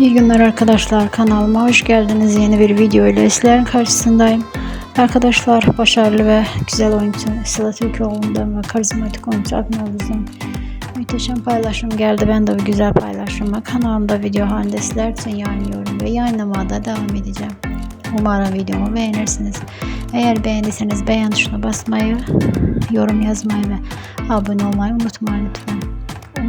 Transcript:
İyi günler arkadaşlar kanalıma hoş geldiniz. Yeni bir video ile sizlerin karşısındayım. Arkadaşlar başarılı ve güzel oyuncu Sıla Türkoğlu'ndan ve karizmatik oyuncu Akın Avuz'un muhteşem paylaşım geldi. Ben de bu güzel paylaşımı kanalımda video halinde sizler için yayınlıyorum ve yayınlamaya da devam edeceğim. Umarım videomu beğenirsiniz. Eğer beğendiyseniz beğen tuşuna basmayı, yorum yazmayı ve abone olmayı unutmayın lütfen.